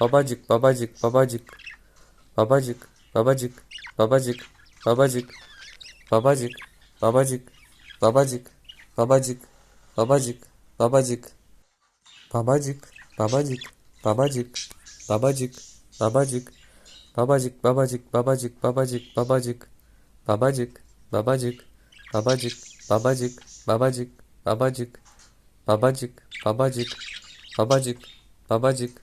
Babacık, babacık, babacık. Babacık, babacık, babacık, babacık. Babacık, babacık, babacık, babacık, babacık, babacık. Babacık, babacık, babacık, babacık, babacık. Babacık, babacık, babacık, babacık, babacık. Babacık, babacık, babacık, babacık, babacık, babacık. Babacık, babacık, babacık, babacık.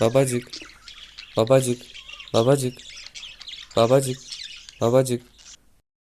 babacık, babacık, babacık, babacık, babacık,